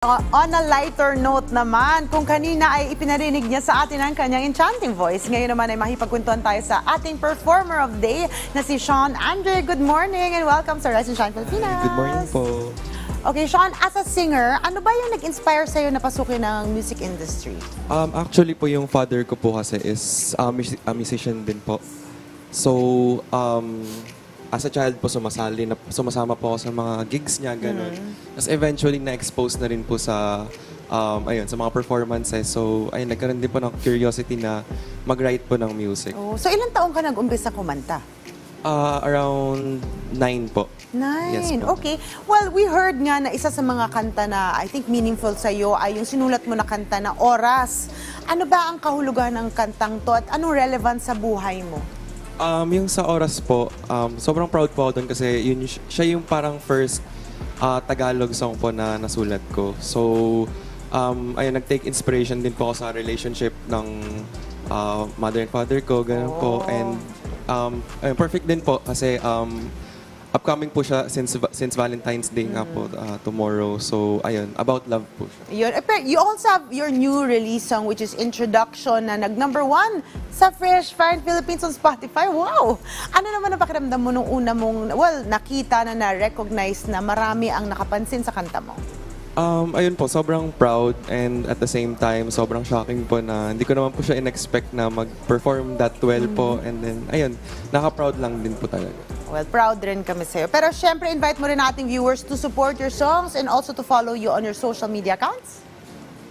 On a lighter note naman, kung kanina ay ipinarinig niya sa atin ang kanyang enchanting voice, ngayon naman ay mahipagkwentuhan tayo sa ating performer of day na si Sean Andre. Good morning and welcome sa Rise and Shine Pilipinas. Good morning po. Okay, Sean, as a singer, ano ba yung nag-inspire sa'yo na pasukin ng music industry? Um, actually po yung father ko po kasi is uh, mus- a musician din po. So, um, as a child po sumasali, na, sumasama po ako sa mga gigs niya, ganun. Tapos eventually na-expose na rin po sa, um, ayun, sa mga performances. So, ayun, nagkaroon din po ng curiosity na mag-write po ng music. Oh, so, ilang taong ka nag-umpisa kumanta? Uh, around nine po. Nine. Yes po. okay. Well, we heard nga na isa sa mga kanta na I think meaningful sa iyo ay yung sinulat mo na kanta na Oras. Ano ba ang kahulugan ng kantang to at anong relevance sa buhay mo? Um, yung sa oras po, um, sobrang proud po ako doon kasi yun, siya yung parang first uh, Tagalog song po na nasulat ko. So, um, ayun, nag-take inspiration din po ako sa relationship ng uh, mother and father ko, ganun po. Oh. And um, ayun, perfect din po kasi um, upcoming po siya since since Valentine's Day nga po uh, tomorrow. So, ayun, about love po siya. Yun. Eh, pero You also have your new release song which is Introduction na nag number one sa Fresh Fire Philippines on Spotify. Wow! Ano naman ang pakiramdam mo nung una mong, well, nakita na na-recognize na marami ang nakapansin sa kanta mo? Um, ayun po, sobrang proud and at the same time, sobrang shocking po na hindi ko naman po siya in-expect na mag-perform that well po. And then, ayun, naka-proud lang din po talaga. Well, proud rin kami sa'yo. Pero syempre, invite mo rin ating viewers to support your songs and also to follow you on your social media accounts.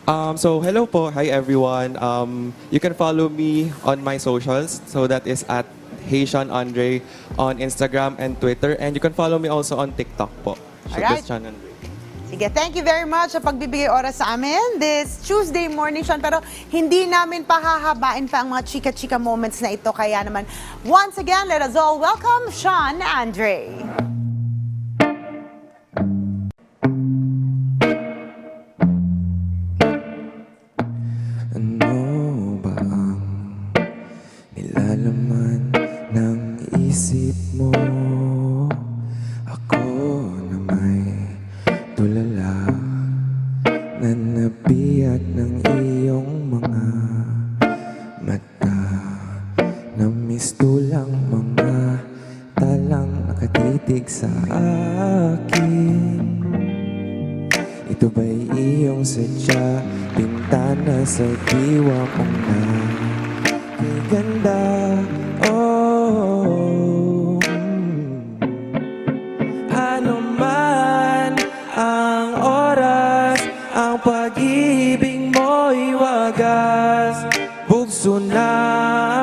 Um, so, hello po. Hi, everyone. Um, you can follow me on my socials. So, that is at Haitian Andre on Instagram and Twitter. And you can follow me also on TikTok po. So, Alright. Sean Andre. Sige, thank you very much sa pagbibigay oras sa amin this Tuesday morning, Sean. Pero hindi namin pahahabain pa ang mga chika-chika moments na ito. Kaya naman, once again, let us all welcome Sean Andre. Ano ba ang nilalaman ng isip mo? Nakatitig sa akin. Ito ba'y iyong sadya? Pintana sa diwa mong na Kay Oh. Ano ang oras Ang pag-ibig mo'y wagas. Bugso na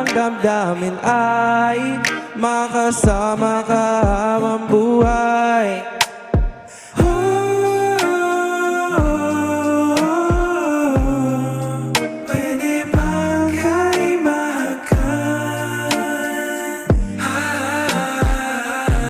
ang damdamin ay Makasama ka habang buhay